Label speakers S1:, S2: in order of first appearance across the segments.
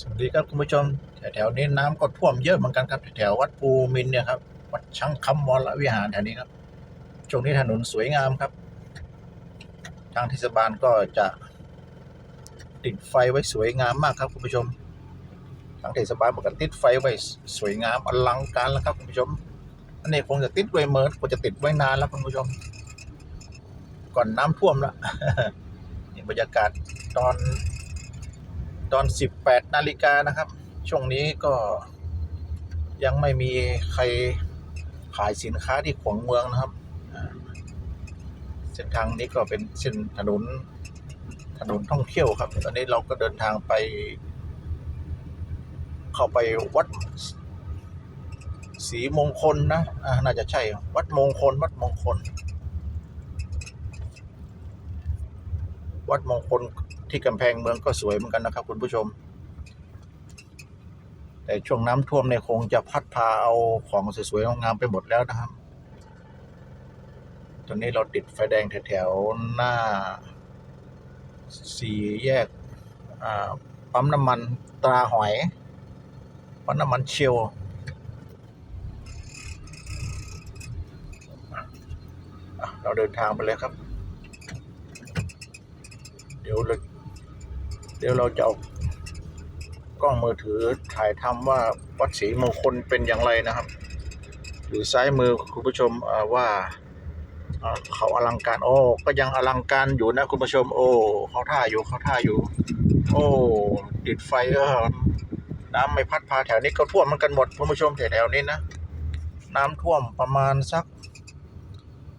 S1: สวัสดีครับคุณผู้ชมแถวๆนี้น้ำก็ท่วมเยอะเหมือนกันครับแถววัดภูมินเนี่ยครับวัดช่างคำวรวิหารแถวนี้ครับช่วงนี้ถนนสวยงามครับ ทางเทศบาลก็จะติดไฟไว้สวยงามมากครับคุณผู้ชม ทางเทศบาลบอกกันติดไฟไว้สวยงามอลังการแล้วครับคุณผู้ชมอันนี้คงจะติดไว้เมินคงจะติดไว้นานแล้วคุณผู้ชม ก่อนน้ำท่วมแล้วนี่บรรยากาศตอน ตอน 18 นาฬิกานะครับ ช่วงนี้ก็ยังไม่มีใครขายสินค้าที่ขวงเมืองนะครับ เส้นทางนี้ก็เป็นเส้นถนนถนนท่องเที่ยวครับ ตอนนี้เราก็เดินทางไป เข้าไปวัดศรีมงคลนะอ่าน่าจะใช่ วัดมงคล วัดมงคล วัดมงคล ที่กำแพงเมืองก็สวยเหมือนกันนะครับ คุณผู้ชม แต่ช่วงน้ำท่วมเนี่ยคงจะพัดพาเอาของสวยๆงามไปหมดแล้วนะครับ ตอนนี้เราติดไฟแดงแถวๆหน้าสี่แยกปั๊มน้ำมันตราหอยปั๊มน้ำมันเชียวเราเดินทางไปเลยครับ เดี๋ยวเรา ดี๋ยวเราจะเอากล้องมือถือถ่ายทำว่าวัดศรีมงคลเป็นอย่างไรนะครับหรือซ้ายมือคุณผู้ชมว่าเขาอลังการ โอ้ก็ยังอลังการอยู่นะคุณผู้ชม โอ้เขาท่าอยู่เขาท่าอยู่ โอ้ติดไฟเออน้ำไม่พัดพาแถวนี้ก็ท่วมมันกันหมดคุณผู้ชมแถวนี้นะ น้ำท่วมประมาณสัก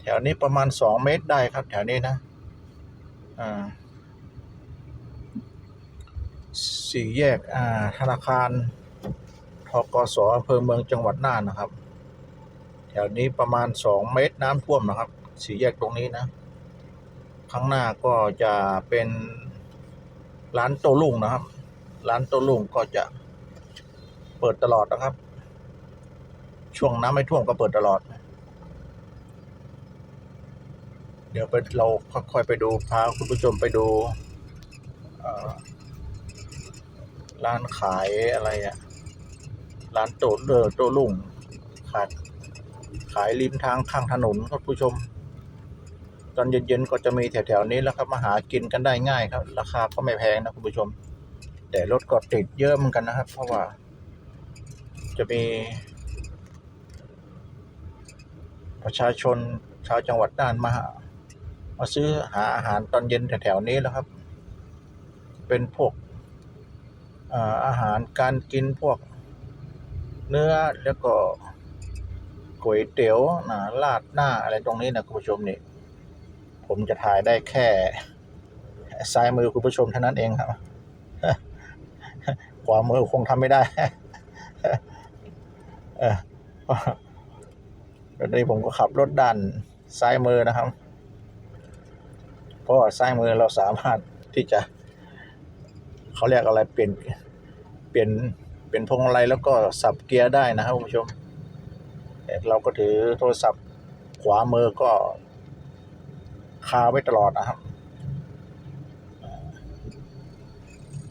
S1: แถวนี้ประมาณสองเมตรได้ครับ แถวนี้นะอ่า สี่แยกธนาคารทกสอำเภอเมืองจังหวัดน่านนะครับ แถวนี้ประมาณสองเมตรน้ำท่วมนะครับ สี่แยกตรงนี้นะข้างหน้าก็จะเป็นร้านโตลุ่งนะครับ ร้านโตลุ่งก็จะเปิดตลอดนะครับ ช่วงน้ำไม่ท่วมก็เปิดตลอด เดี๋ยวไปเราค่อยๆไปดูพาคุณผู้ชมไปดู ร้านขายอะไรอะ่ะร้านโตเดอโตลุ่งขายขายริมทางข้างถนนครับผู้ชม ตอนเย็นๆก็จะมีแถวๆนี้แล้วครับมาหากินกันได้ง่ายครับ ราคาก็ไม่แพงนะคุณผู้ชม แต่รถก็ติดเยอะเหมือนกันนะครับ เพราะว่า จะมี ประชาชนชาวจังหวัดน่านมาหามาซื้อหาอาหารตอนเย็นแถวๆนี้แล้วครับ เป็นพวก อาหารการกินพวกเนื้อแล้วก็ก๋วยเตี๋ยวนะลาดหน้าอะไรตรงนี้นะคุณผู้ชมนี่ ผมจะถ่ายได้แค่ซ้ายมือคุณผู้ชมเท่านั้นเองครับขวามือคงทำไม่ได้เออตอนนี้ผมก็ขับรถด้านซ้ายมือนะครับ เพราะซ้ายมือเราสามารถที่จะ เขาเรียกอะไรเปลี่ยน ปลี่ยนเปลี่ยนพวงมาลัยแล้วก็สับเกียร์ได้นะครับคุณผู้ชมเราก็ถือโทรศัพท์ขวามือก็คาไว้ตลอดนะครับ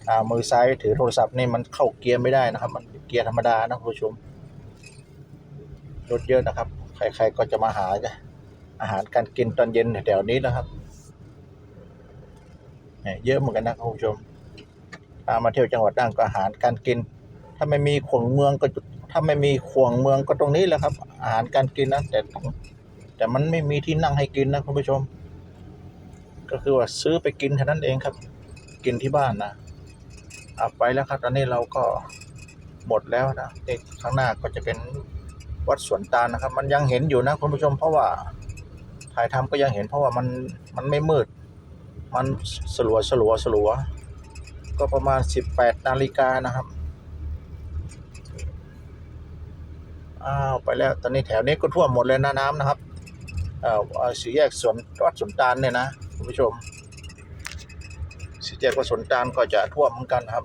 S1: อ่ามือซ้ายถือโทรศัพท์นี่มันเข้าเกียร์ไม่ได้นะครับ มันเกียร์ธรรมดานะคุณผู้ชมรถเยอะนะครับ ใครๆก็จะมาหาอาหารการกินตอนเย็นแถวๆนี้นะครับเนี่ยเยอะเหมือนกันนะคุณผู้ชม มาเที่ยวจังหวัดน่านก็อาหารการกิน ถ้าไม่มีขวงเมืองก็ถ้าไม่มีขวงเมืองก็ตรงนี้แหละครับ อาหารการกินนะแต่แต่มันไม่มีที่นั่งให้กินนะคุณผู้ชม ก็คือว่าซื้อไปกินเท่านั้นเองครับ กินที่บ้านนะเอาไปแล้วครับ ตอนนี้เราก็หมดแล้วนะนี่ข้างหน้าก็จะเป็นวัดสวนตาลนะครับ มันยังเห็นอยู่นะคุณผู้ชม เพราะว่าถ่ายทำก็ยังเห็นเพราะว่ามันมันไม่มืด มันสลัวสลัวสลัว ก็ประมาณ 18 นาฬิกานะครับ อ้าวไปแล้ว ตอนนี้แถวนี้ก็ท่วมหมดเลยนะน้ำนะครับเอ่อสี่แยกสวนวัดสวนตาลเนี่ยนะคุณผู้ชมสี่แยกวัดสวนตาลก็จะท่วมเหมือนกันครับ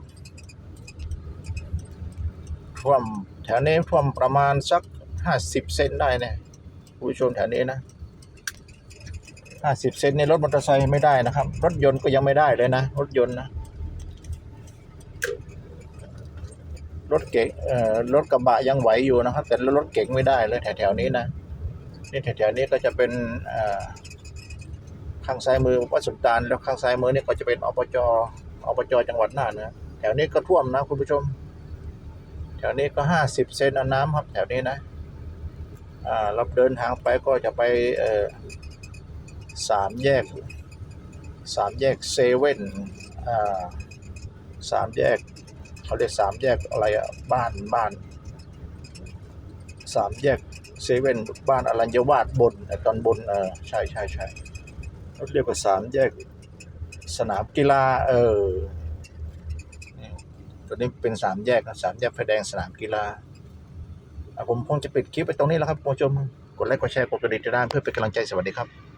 S1: ท่วมแถวนี้ท่วมประมาณสัก 50 เซนได้เนี่ยคุณผู้ชมแถวนี้นะ50เซนในรถมอเตอร์ไซค์ไม่ได้นะครับ รถยนต์ก็ยังไม่ได้เลยนะ รถยนต์นะ รถเก๋งเอ่อรถกระบะยังไหวอยู่นะครับ แต่รถเก๋งไม่ได้เลยแถวๆนี้นะนี่แถวๆนี้ก็จะเป็นข้างซ้ายมือวัดสุนตานแล้วข้างซ้ายมือนี่ก็จะเป็นอบจอบจจังหวัดน่านนะแถวนี้ก็ท่วมนะคุณผู้ชม แถวนี้ก็ห้าสิบเซนน้ำครับแถวนี้นะเราเดินทางไปก็จะไปสามแยกสามแยกเซเว่นสามแยก เขาเรียกสามแยกอะไรอะบ้านบ้านสามแยกเซเว่นบ้านอรัญญวาสบนตอนบนเออใช่ใช่ใช่เขาเรียกว่าสามแยกสนามกีฬาเออตัวนี้เป็นสามแยกนะสามแยกไฟแดงสนามกีฬาผมคงจะปิดคลิปไปตรงนี้แล้วครับคุณผู้ชมกดไลค์กดแชร์กดกระดิ่งติดตามเพื่อเป็นกำลังใจสวัสดีครับ